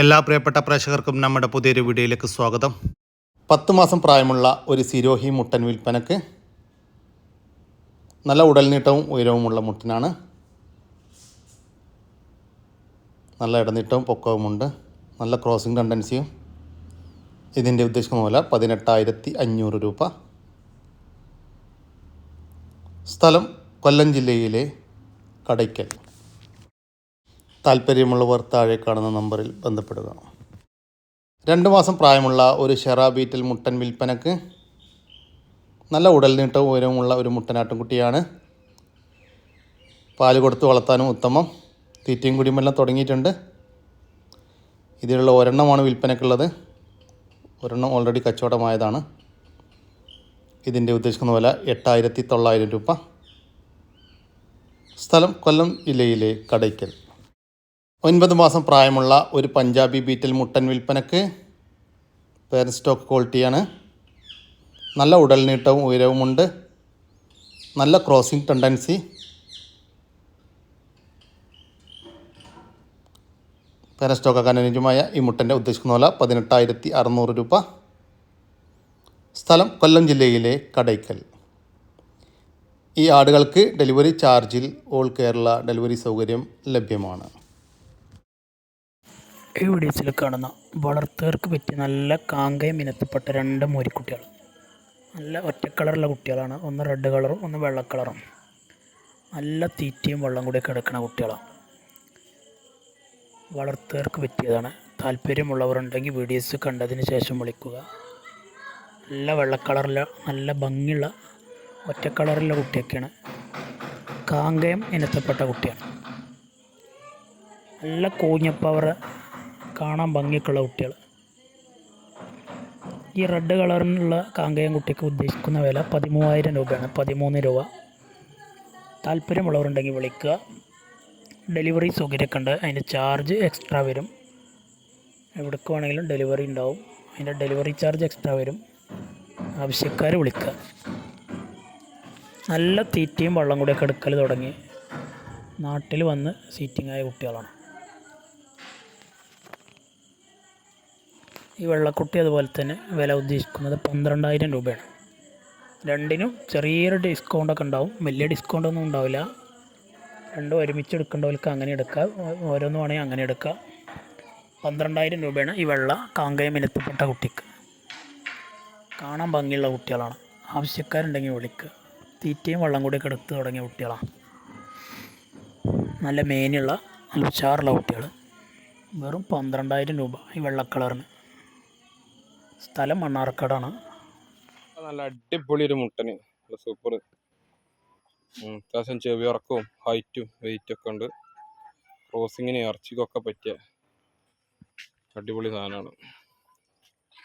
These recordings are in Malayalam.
എല്ലാ പ്രിയപ്പെട്ട പ്രേക്ഷകർക്കും നമ്മുടെ പുതിയൊരു വീഡിയോയിലേക്ക് സ്വാഗതം. പത്ത് മാസം പ്രായമുള്ള ഒരു സിരോഹി മുട്ടൻ വിൽപ്പനക്ക് നല്ല ഉടൽനീട്ടവും ഉയരവുമുള്ള മുട്ടനാണ്. നല്ല ഇടനീട്ടവും പൊക്കവുമുണ്ട്. നല്ല ക്രോസിംഗ് ടെൻഡൻസിയും. ഇതിന്റെ ഉദ്ദേശിക്കുന്ന പോലെ പതിനെട്ടായിരത്തി അഞ്ഞൂറ് രൂപ. സ്ഥലം കൊല്ലം ജില്ലയിലെ കടയ്ക്കൽ. താല്പര്യമുള്ളവർ താഴെ കാണുന്ന നമ്പറിൽ ബന്ധപ്പെടുക. രണ്ട് മാസം പ്രായമുള്ള ഒരു ഷെറാ ബീറ്റൽ മുട്ടൻ വിൽപ്പനക്ക് നല്ല ഉടൽ ഉടൽനീട്ടവും ഉയരവുമുള്ള ഒരു മുട്ടനാട്ടുംകുട്ടിയാണ് പാൽ കൊടുത്ത് വളർത്താനും ഉത്തമം. തീറ്റയും കുടിയുമെല്ലാം തുടങ്ങിയിട്ടുണ്ട്. ഇതിലുള്ള ഒരെണ്ണമാണ് വിൽപ്പനക്കുള്ളത്. ഒരെണ്ണം ഓൾറെഡി കച്ചവടമായതാണ്. ഇതിന്റെ ഉദ്ദേശിക്കുന്ന വില എട്ടായിരത്തി തൊള്ളായിരം രൂപ. സ്ഥലം കൊല്ലം ജില്ലയിലെ കടയ്ക്കൽ. ഒൻപത് മാസം പ്രായമുള്ള ഒരു പഞ്ചാബി ബീറ്റൽ മുട്ടൻ വിൽപ്പനക്ക് പേരൻ സ്റ്റോക്ക് ക്വാളിറ്റിയാണ് നല്ല ഉടൽനീട്ടവും ഉയരവുമുണ്ട്. നല്ല ക്രോസിംഗ് ടെൻഡൻസി പേരൻ സ്റ്റോക്കാക്കാൻ അനുയോജ്യമായ ഈ മുട്ടന്റെ ഉദ്ദേശിക്കുന്ന വില പതിനെട്ടായിരത്തി അറുന്നൂറ് രൂപ. സ്ഥലം കൊല്ലം ജില്ലയിലെ കടയ്ക്കൽ. ഈ ആടുകൾക്ക് ഡെലിവറി ചാർജിൽ ഓൾ കേരള ഡെലിവറി സൗകര്യം ലഭ്യമാണ്. ഈ വീഡിയോസിൽ കാണുന്ന വളർത്തുകാർക്ക് പറ്റിയ നല്ല കാങ്കയം ഇനത്തിൽപ്പെട്ട രണ്ട് മോരിക്കുട്ടികൾ. നല്ല ഒറ്റ കളറുള്ള കുട്ടികളാണ്. ഒന്ന് റെഡ് കളറും ഒന്ന് വെള്ള കളറും. നല്ല തീറ്റയും വെള്ളം കൂടി കിടക്കുന്ന കുട്ടികളാണ് വളർത്തുകാർക്ക് പറ്റിയതാണ്. താല്പര്യമുള്ളവരുണ്ടെങ്കിൽ വീഡിയോസ് കണ്ടതിന് ശേഷം വിളിക്കുക. നല്ല വെള്ള കളറിലെ നല്ല ഭംഗിയുള്ള ഒറ്റ കളറുള്ള കുട്ടിയൊക്കെയാണ് കാങ്കയം ഇനത്തിൽപ്പെട്ട കുട്ടിയാണ് നല്ല കൂഞ്ഞപ്പവർ കാണാൻ ഭംഗിയൊക്കെയുള്ള കുട്ടികൾ ഈ റെഡ് കളറിനുള്ള കാങ്കയം കുട്ടിക്ക് ഉദ്ദേശിക്കുന്ന വില പതിമൂവായിരം രൂപയാണ്. പതിമൂന്ന് രൂപ. താല്പര്യമുള്ളവരുണ്ടെങ്കിൽ വിളിക്കുക. ഡെലിവറി സൗകര്യമൊക്കെ ഉണ്ട്. അതിന്റെ ചാർജ് എക്സ്ട്രാ വരും. എവിടേക്ക് വേണമെങ്കിലും ഡെലിവറി ഉണ്ടാവും. അതിന്റെ ഡെലിവറി ചാർജ് എക്സ്ട്രാ വരും. ആവശ്യക്കാർ വിളിക്കുക. നല്ല തീറ്റയും വെള്ളം കൂടിയൊക്കെ എടുക്കൽ തുടങ്ങി. നാട്ടിൽ വന്ന് സീറ്റിംഗ് ആയ കുട്ടികളാണ്. ഈ വെള്ളക്കുട്ടി അതുപോലെ തന്നെ വില ഉദ്ദേശിക്കുന്നത് പന്ത്രണ്ടായിരം രൂപയാണ്. രണ്ടിനും ചെറിയൊരു ഡിസ്കൗണ്ടൊക്കെ ഉണ്ടാവും. വലിയ ഡിസ്കൗണ്ട് ഒന്നും ഉണ്ടാവില്ല. രണ്ടും ഒരുമിച്ച് എടുക്കേണ്ടവർക്ക് അങ്ങനെ എടുക്കാം. ഓരോന്ന് വേണമെങ്കിൽ അങ്ങനെ എടുക്കാം. പന്ത്രണ്ടായിരം രൂപയാണ് ഈ വെള്ള കാങ്കയം ഇനത്തിൽപ്പെട്ട കുട്ടിക്ക്. കാണാൻ ഭംഗിയുള്ള കുട്ടികളാണ്. ആവശ്യക്കാരുണ്ടെങ്കിൽ വിളിക്കുക തീറ്റയും വെള്ളം കൂടിയൊക്കെ എടുത്ത് തുടങ്ങിയ കുട്ടികളാണ്. നല്ല മേനുള്ള നല്ല ഉഷാറുള്ള കുട്ടികൾ വെറും പന്ത്രണ്ടായിരം രൂപ ഈ വെള്ള കളറിന്. സ്ഥലം മണ്ണാർക്കാടാണ്. നല്ല അടിപൊളി ഒരു മുട്ടന് നല്ല സൂപ്പർ അത്യാവശ്യം ചെവി ഇറക്കവും ഹൈറ്റും വെയിറ്റും ഒക്കെ ഉണ്ട്. ക്രോസിങ്ങിന് ഇറച്ചിക്കൊക്കെ പറ്റിയ അടിപൊളി സാധനമാണ്.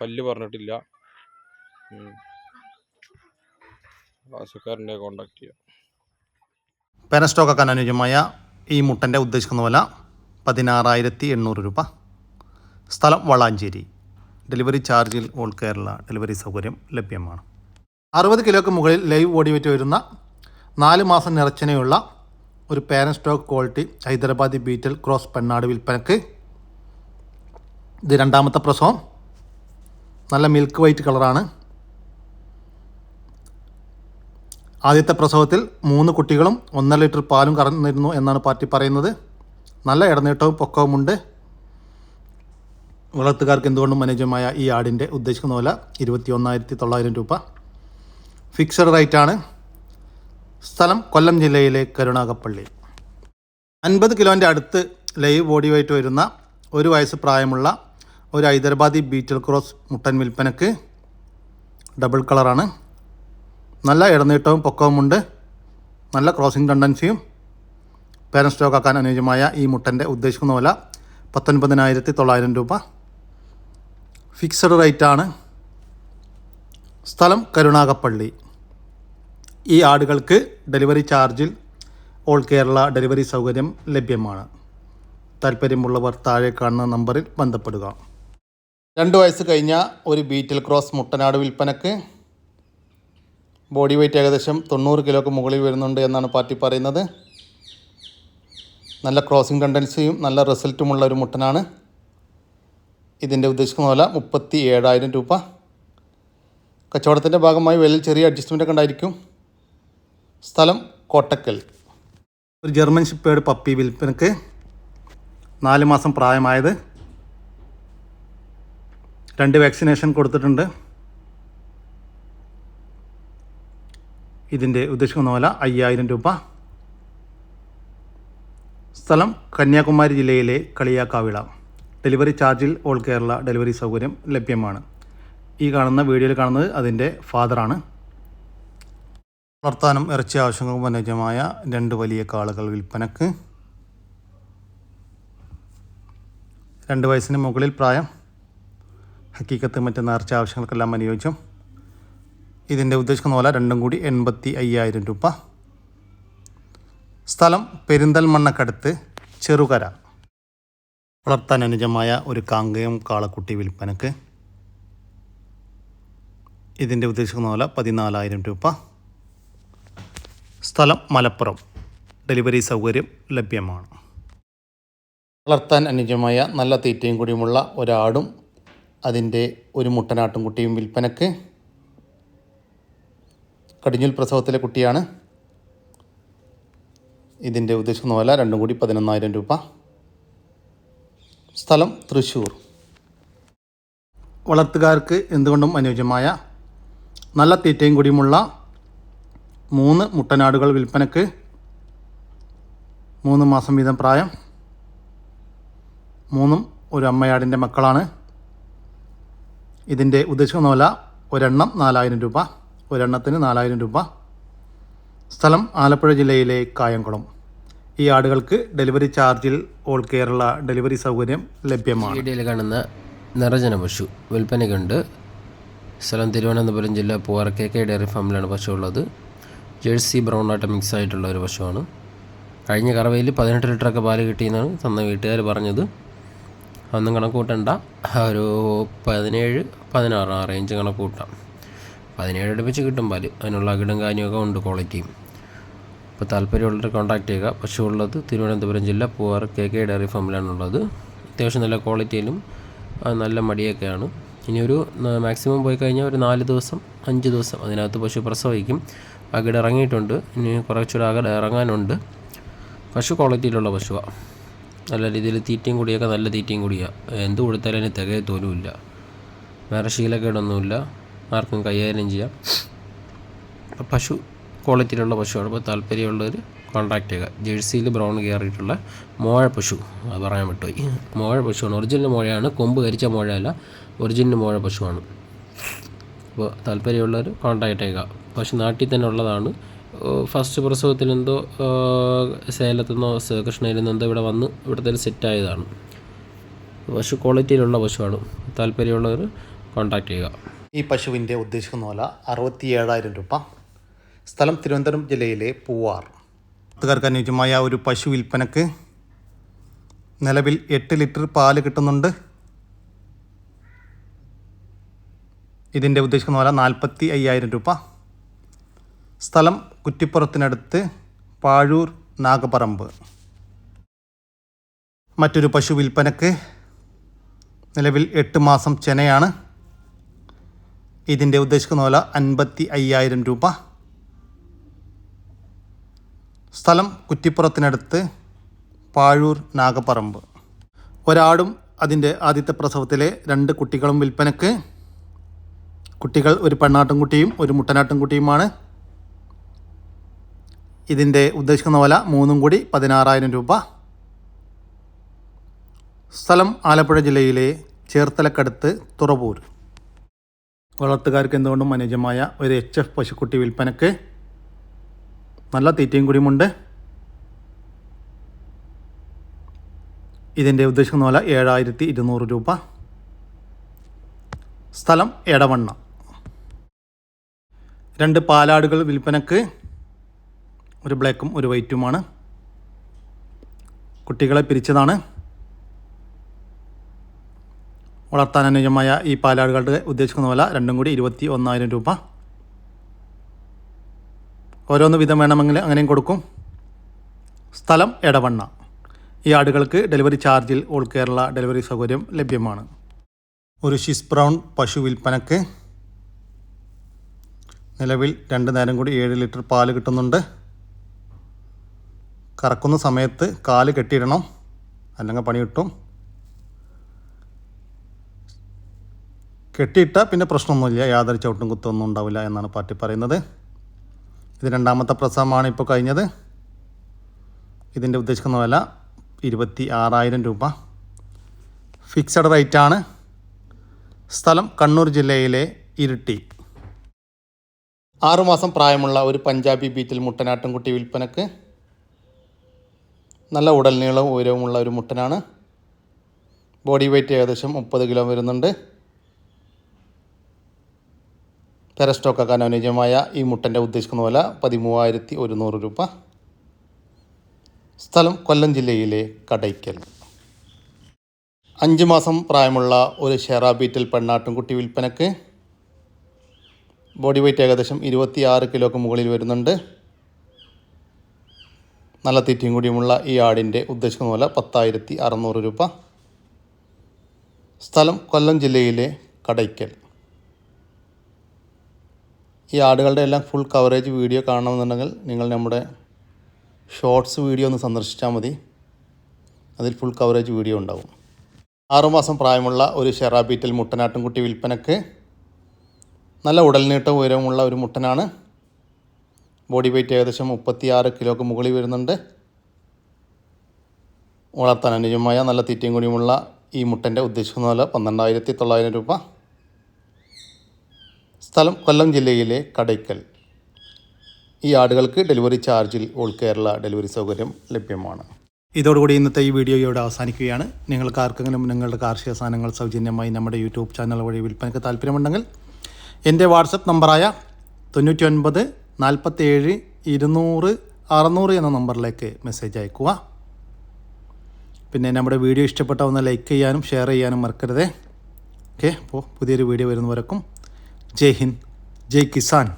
പല്ല് പറഞ്ഞിട്ടില്ല. ഉം. ആവശ്യക്കാരുണ്ടെ കോണ്ടാക്ട് ചെയ്യാം. പേരൻ സ്റ്റോക്കാക്കാൻ അനുയോജ്യമായ ഈ മുട്ടന്റെ ഉദ്ദേശിക്കുന്ന വില പതിനാറായിരത്തി എണ്ണൂറ് രൂപ. സ്ഥലം വളാഞ്ചേരി. ഡെലിവറി ചാർജിൽ ഓൾ കേരള ഡെലിവറി സൗകര്യം ലഭ്യമാണ്. അറുപത് കിലോയ്ക്ക് മുകളിൽ ലൈവ് ബോഡി വെറ്റ് വരുന്ന നാല് മാസം നിറച്ചനയുള്ള ഒരു parent stock quality Hyderabadi Beetal cross പെണ്ണാട് വിൽപ്പനക്ക്. ഇത് രണ്ടാമത്തെ പ്രസവം. നല്ല മിൽക്ക് വൈറ്റ് കളറാണ് ആദ്യത്തെ പ്രസവത്തിൽ മൂന്ന് കുട്ടികളും ഒന്നര ലിറ്റർ പാലും കറന്നിരുന്നു എന്നാണ് പാർട്ടി പറയുന്നത്. നല്ല ഇടനീട്ടവും പൊക്കവുമുണ്ട്. വളർത്തുകാർക്ക് എന്തുകൊണ്ടും അനുയോജ്യമായ ഈ ആടിന്റെ ഉദ്ദേശിക്കുന്ന വില ഇരുപത്തി ഒന്നായിരത്തി തൊള്ളായിരം രൂപ ഫിക്സഡ് റേറ്റാണ് സ്ഥലം കൊല്ലം ജില്ലയിലെ കരുണാകപ്പള്ളി. അൻപത് കിലോന്റെ അടുത്ത് ലൈവ് ബോഡി വെയിറ്റ് വരുന്ന ഒരു വയസ്സ് പ്രായമുള്ള ഒരു ഹൈദരാബാദി ബീറ്റൽ ക്രോസ് മുട്ടൻ വിൽപ്പനക്ക് ഡബിൾ കളറാണ് നല്ല ഇടനീട്ടവും പൊക്കവുമുണ്ട് നല്ല ക്രോസിംഗ് ടെൻഡൻസിയും പേരൻ സ്റ്റോക്ക് ആക്കാൻ അനുയോജ്യമായ ഈ മുട്ടന്റെ ഉദ്ദേശിക്കുന്ന വില പത്തൊൻപതിനായിരത്തി തൊള്ളായിരം രൂപ. ഫിക്സഡ് റേറ്റാണ്. സ്ഥലം കരുണാകപ്പള്ളി. ഈ ആടുകൾക്ക് ഡെലിവറി ചാർജിൽ ഓൾ കേരള ഡെലിവറി സൗകര്യം ലഭ്യമാണ്. താല്പര്യമുള്ളവർ താഴെ കാണുന്ന നമ്പറിൽ ബന്ധപ്പെടുക. രണ്ട് വയസ്സ് കഴിഞ്ഞ ഒരു ബീറ്റിൽ ക്രോസ് മുട്ടനാട് വിൽപ്പനക്ക് ബോഡി വെയിറ്റ് ഏകദേശം തൊണ്ണൂറ് കിലോക്ക് മുകളിൽ വരുന്നുണ്ട് എന്നാണ് പാർട്ടി പറയുന്നത്. നല്ല ക്രോസിംഗ് ടെൻഡൻസിയും നല്ല റിസൾട്ടുമുള്ള ഒരു മുട്ടനാണ്. ഇതിന്റെ ഉദ്ദേശിക്കുന്ന വില മുപ്പത്തി ഏഴായിരം രൂപ. കച്ചവടത്തിന്റെ ഭാഗമായി വിലയിൽ ചെറിയ അഡ്ജസ്റ്റ്മെന്റ് ഒക്കെ ഉണ്ടായിരിക്കും. സ്ഥലം കോട്ടക്കൽ. ഒരു ജർമ്മൻ ഷിപ്പേഡ് പപ്പി വിൽപ്പനക്ക് നാല് മാസം പ്രായമായത്. രണ്ട് വാക്സിനേഷൻ കൊടുത്തിട്ടുണ്ട്. ഇതിന്റെ ഉദ്ദേശിക്കുന്ന വില അയ്യായിരം രൂപ. സ്ഥലം കന്യാകുമാരി ജില്ലയിലെ കളിയാക്കാവിള. ഡെലിവറി ചാർജിൽ ഓൾ കേരള ഡെലിവറി സൗകര്യം ലഭ്യമാണ്. ഈ കാണുന്ന വീഡിയോയിൽ കാണുന്നത് അതിന്റെ ഫാദറാണ്. വളർത്താനും ഇറച്ചി ആവശ്യങ്ങൾക്കും അനുയോജ്യമായ രണ്ട് വലിയ കാളുകൾ വിൽപ്പനക്ക്. രണ്ട് വയസ്സിന് മുകളിൽ പ്രായം. ഹക്കീക്കത്ത് മറ്റ് നേർച്ച ആവശ്യങ്ങൾക്കെല്ലാം അനുയോജ്യം. ഇതിന്റെ ഉദ്ദേശിക്കുന്ന പോലെ രണ്ടും കൂടി എൺപത്തി അയ്യായിരം രൂപ. സ്ഥലം പെരിന്തൽമണ്ണക്കടുത്ത് ചെറുകര. വളർത്താൻ അനുജമായ ഒരു കാങ്കയം കാളക്കുട്ടി വിൽപ്പനക്ക് ഇതിന്റെ ഉദ്ദേശിക്കുന്ന പോലെ പതിനാലായിരം രൂപ. സ്ഥലം മലപ്പുറം. ഡെലിവറി സൗകര്യം ലഭ്യമാണ്. വളർത്താൻ അനുജമായ നല്ല തീറ്റയും കൂടിയുമുള്ള ഒരാടും അതിന്റെ ഒരു മുട്ടനാട്ടും കുട്ടിയും വിൽപ്പനക്ക്. കടിഞ്ഞൂൽ പ്രസവത്തിലെ കുട്ടിയാണ്. ഇതിന്റെ ഉദ്ദേശിക്കുന്ന വില രണ്ടും കൂടി പതിനൊന്നായിരം രൂപ. സ്ഥലം തൃശ്ശൂർ വളർത്തുകാർക്ക് എന്തുകൊണ്ടും അനുയോജ്യമായ നല്ല തീറ്റയും കൂടിയുമുള്ള മൂന്ന് മുട്ടനാടുകൾ വിൽപ്പനക്ക് മൂന്ന് മാസം വീതം പ്രായം. മൂന്നും ഒരു അമ്മയാടിന്റെ മക്കളാണ്. ഇതിന്റെ ഉദ്ദേശിക്കുന്ന വില ഒരെണ്ണം നാലായിരം രൂപ. ഒരെണ്ണത്തിന് നാലായിരം രൂപ. സ്ഥലം ആലപ്പുഴ ജില്ലയിലെ കായംകുളം. ഈ ആടുകൾക്ക് ഡെലിവറി ചാർജിൽ ഓൾ കേരള ഡെലിവറി സൗകര്യം ലഭ്യമാണ്. വീഡിയോയിൽ കാണുന്ന നിറജന പശു വിൽപ്പനയ്ക്കുണ്ട് സ്ഥലം തിരുവനന്തപുരം ജില്ല പൂവാർ കെ കെ ഡയറി ഫാമിലാണ് പശു ഉള്ളത്. ജേഴ്സി ബ്രൗൺ ആട്ട മിക്സ് ആയിട്ടുള്ള ഒരു പശുവാണ്. കഴിഞ്ഞ കറവയിൽ പതിനെട്ട് ലിറ്ററൊക്കെ പാൽ കിട്ടിയെന്നാണ് തന്ന വീട്ടുകാർ പറഞ്ഞത്. അന്നും കണക്ക് കൂട്ടണ്ട. ഒരു പതിനേഴ് പതിനാറ് ആ റേഞ്ച് കണക്ക് കൂട്ടാം. പതിനേഴ് അടുപ്പിച്ച് കിട്ടും പാൽ. അതിനുള്ള അകിടും കാഞ്ഞൊക്കെ ഉണ്ട് ക്വാളിറ്റിയും അപ്പോൾ താല്പര്യമുള്ളവർ കോൺടാക്ട് ചെയ്യുക. പശു ഉള്ളത് തിരുവനന്തപുരം ജില്ല പൂവാർ കെ കെ ഡയറി ഫാമിലാണുള്ളത് അത്യാവശ്യം നല്ല ക്വാളിറ്റിയിലും നല്ല മടിയൊക്കെയാണ്. ഇനിയൊരു മാക്സിമം പോയി കഴിഞ്ഞാൽ ഒരു നാല് ദിവസം അഞ്ച് ദിവസം അതിനകത്ത് പശു പ്രസവിക്കും. അകിട് ഇറങ്ങിയിട്ടുണ്ട്. ഇനി കുറച്ചുകൂടെ അകിട് ഇറങ്ങാനുണ്ട്. പശു ക്വാളിറ്റിയിലുള്ള പശുവാണ് നല്ല രീതിയിൽ തീറ്റയും കൂടിയൊക്കെ നല്ല തീറ്റയും കൂടിയാണ് എന്ത് കൊടുത്താലും അതിന് തികയത്തോലുമില്ല വേറെ ശീലക്കേടൊന്നുമില്ല. ആർക്കും കൈകാര്യം ചെയ്യാം. പശു ക്വാളിറ്റിയിലുള്ള പശുവാണ്. താല്പര്യമുള്ളവർ കോൺടാക്ട് ചെയ്യുക. ജേഴ്സിയിൽ ബ്രൗൺ കയറിയിട്ടുള്ള മോഴ പശു അത് പറയാൻ വിട്ടുപോയി. മോഴ പശുവാണ്. ഒറിജിനൽ മോഴയാണ്. കൊമ്പ് കരിച്ച മോഴയല്ല. ഒറിജിനൽ മോഴ പശുവാണ്. അപ്പോൾ താല്പര്യമുള്ളവർ കോൺടാക്ട് ചെയ്യുക. പശു നാട്ടിൽ തന്നെ ഉള്ളതാണ്. ഫസ്റ്റ് പ്രസവത്തിൽ എന്തോ സേലത്തുനിന്നോ കൃഷ്ണയിൽ നിന്നോ എന്തോ ഇവിടെ വന്ന് ഇവിടുത്തെ സെറ്റായതാണ് പശു ക്വാളിറ്റിയിലുള്ള പശുവാണ്. താല്പര്യമുള്ളവർ കോൺടാക്ട് ചെയ്യുക. ഈ പശുവിന്റെ ഉദ്ദേശിക്കുന്ന പോലെ അറുപത്തി ഏഴായിരം രൂപ. സ്ഥലം തിരുവനന്തപുരം ജില്ലയിലെ പൂവാർ. പത്തുകാർക്ക് അനുയോജ്യമായ ഒരു പശു വിൽപ്പനക്ക് നിലവിൽ എട്ട് ലിറ്റർ പാൽ കിട്ടുന്നുണ്ട്. ഇതിന്റെ ഉദ്ദേശിക്കുന്ന വില നാൽപ്പത്തി അയ്യായിരം രൂപ. സ്ഥലം കുറ്റിപ്പുറത്തിനടുത്ത് പാഴൂർ നാഗപറമ്പ്. മറ്റൊരു പശു വിൽപ്പനക്ക് നിലവിൽ എട്ട് മാസം ചെനയാണ്. ഇതിന്റെ ഉദ്ദേശിക്കുന്ന പോലെ അൻപത്തി അയ്യായിരം രൂപ. സ്ഥലം കുറ്റിപ്പുറത്തിനടുത്ത് പാഴൂർ നാഗപ്പറമ്പ്. ഒരാടും അതിന്റെ ആദ്യത്തെ പ്രസവത്തിലെ രണ്ട് കുട്ടികളും വിൽപ്പനക്ക്. കുട്ടികൾ ഒരു പെണ്ണാട്ടും കുട്ടിയും ഒരു മുട്ടനാട്ടും കുട്ടിയുമാണ്. ഇതിന്റെ ഉദ്ദേശിക്കുന്ന വില മൂന്നും കൂടി പതിനാറായിരം രൂപ. സ്ഥലം ആലപ്പുഴ ജില്ലയിലെ ചേർത്തലക്കടുത്ത് തുറവൂർ. വളർത്തുകാർക്ക് എന്തുകൊണ്ടും അനുയോജ്യമായ ഒരു എച്ച് എഫ് പശുക്കുട്ടി വിൽപ്പനക്ക് നല്ല തീറ്റയും കൂടിയുമുണ്ട് ഇതിന്റെ ഉദ്ദേശിക്കുന്ന പോലെ ഏഴായിരത്തി ഇരുന്നൂറ് രൂപ. സ്ഥലം എടവണ്ണ. രണ്ട് പാലാടുകൾ വിൽപ്പനക്ക് ഒരു ബ്ലാക്കും ഒരു വൈറ്റുമാണ്. കുട്ടികളെ പിരിച്ചതാണ്. വളർത്താൻ അനുയോജ്യമായ ഈ പാലാടുകളുടെ ഉദ്ദേശിക്കുന്ന വില രണ്ടും കൂടി ഇരുപത്തി ഒന്നായിരം രൂപ. ഓരോന്ന് വിധം വേണമെങ്കിൽ അങ്ങനെയും കൊടുക്കും. സ്ഥലം എടവണ്ണ. ഈ ആടുകൾക്ക് ഡെലിവറി ചാർജിൽ ഓൾ കേരള ഡെലിവറി സൗകര്യം ലഭ്യമാണ്. ഒരു ഷിസ് ബ്രൗൺ പശു വിൽപ്പനക്ക് നിലവിൽ രണ്ട് നേരം കൂടി ഏഴ് ലിറ്റർ പാൽ കിട്ടുന്നുണ്ട്. കറക്കുന്ന സമയത്ത് കാൽ കെട്ടിയിടണം. അല്ലെങ്കിൽ പണി കിട്ടും. കെട്ടിയിട്ടാൽ പിന്നെ പ്രശ്നമൊന്നുമില്ല. യാതൊരു ചവിട്ടും കുത്തൊന്നും ഉണ്ടാവില്ല എന്നാണ് പാർട്ടി പറയുന്നത്. ഇത് രണ്ടാമത്തെ പ്രസവമാണ് ഇപ്പോൾ കഴിഞ്ഞത്. ഇതിന്റെ ഉദ്ദേശിക്കുന്ന വില ഇരുപത്തി ആറായിരം രൂപ. ഫിക്സഡ് റേറ്റാണ്. സ്ഥലം കണ്ണൂർ ജില്ലയിലെ ഇരിട്ടി. ആറുമാസം പ്രായമുള്ള ഒരു പഞ്ചാബി ബീറ്റിൽ മുട്ടനാട്ടിൻകുട്ടി വിൽപ്പനക്ക് നല്ല ഉടൽ നീളവും ഉയരവുമുള്ള ഒരു മുട്ടനാണ്. ബോഡി വെയ്റ്റ് ഏകദേശം മുപ്പത് കിലോ വരുന്നുണ്ട്. പെരസ്റ്റോക്കാക്കാൻ അനുയോജ്യമായ ഈ മുട്ടന്റെ ഉദ്ദേശിക്കുന്ന വില പതിമൂവായിരത്തി ഒരുന്നൂറ് രൂപ. സ്ഥലം കൊല്ലം ജില്ലയിലെ കടയ്ക്കൽ. അഞ്ച് മാസം പ്രായമുള്ള ഒരു ഷെറ ബീറ്റിൽ പെണ്ണാട്ടുംകുട്ടി വിൽപ്പനക്ക് ബോഡി വെയ്റ്റ് ഏകദേശം ഇരുപത്തി ആറ് കിലോക്ക് മുകളിൽ വരുന്നുണ്ട്. നല്ല തീറ്റയും കൂടിയുമുള്ള ഈ ആടിന്റെ ഉദ്ദേശിക്കുന്ന വില പത്തായിരത്തി അറുന്നൂറ് രൂപ. സ്ഥലം കൊല്ലം ജില്ലയിലെ കടയ്ക്കൽ. ഈ ആടുകളുടെ എല്ലാം ഫുൾ കവറേജ് വീഡിയോ കാണണമെന്നുണ്ടെങ്കിൽ നിങ്ങൾ നമ്മുടെ ഷോർട്സ് വീഡിയോ ഒന്ന് സന്ദർശിച്ചാൽ മതി. അതിൽ ഫുൾ കവറേജ് വീഡിയോ ഉണ്ടാവും. ആറുമാസം പ്രായമുള്ള ഒരു ഷെറാബീറ്റൽ മുട്ടനാട്ടിൻകുട്ടി വിൽപ്പനക്ക് നല്ല ഉടൽനീട്ടം ഉയരവുമുള്ള ഒരു മുട്ടനാണ്. ബോഡി വെയ്റ്റ് ഏകദേശം മുപ്പത്തിയാറ് കിലോക്ക് മുകളിൽ വരുന്നുണ്ട്. വളർത്താൻ അനുയോജ്യമായ നല്ല തീറ്റയും കൂടിയുമുള്ള ഈ മുട്ടന്റെ ഉദ്ദേശിക്കുന്ന വില പന്ത്രണ്ടായിരത്തി തൊള്ളായിരം രൂപ. സ്ഥലം കൊല്ലം ജില്ലയിലെ കടയ്ക്കൽ. ഈ ആടുകൾക്ക് ഡെലിവറി ചാർജിൽ ഓൾ കേരള ഡെലിവറി സൗകര്യം ലഭ്യമാണ്. ഇതോടുകൂടി ഇന്നത്തെ ഈ വീഡിയോ ഇവിടെ അവസാനിക്കുകയാണ്. നിങ്ങൾക്ക് ആർക്കെങ്കിലും നിങ്ങളുടെ കാർഷിക സാധനങ്ങൾ സൗജന്യമായി നമ്മുടെ യൂട്യൂബ് ചാനൽ വഴി വിൽപ്പനയ്ക്ക് താല്പര്യമുണ്ടെങ്കിൽ എന്റെ വാട്സപ്പ് നമ്പറായ തൊണ്ണൂറ്റി ഒൻപത് നാൽപ്പത്തേഴ് ഇരുന്നൂറ് അറുന്നൂറ് എന്ന നമ്പറിലേക്ക് മെസ്സേജ് അയക്കുക. പിന്നെ നമ്മുടെ വീഡിയോ ഇഷ്ടപ്പെട്ട ഒന്ന് ലൈക്ക് ചെയ്യാനും ഷെയർ ചെയ്യാനും മറക്കരുതേ. ഓക്കെ അപ്പോൾ പുതിയൊരു വീഡിയോ വരുന്നവരക്കും जय हिंद जय किसान।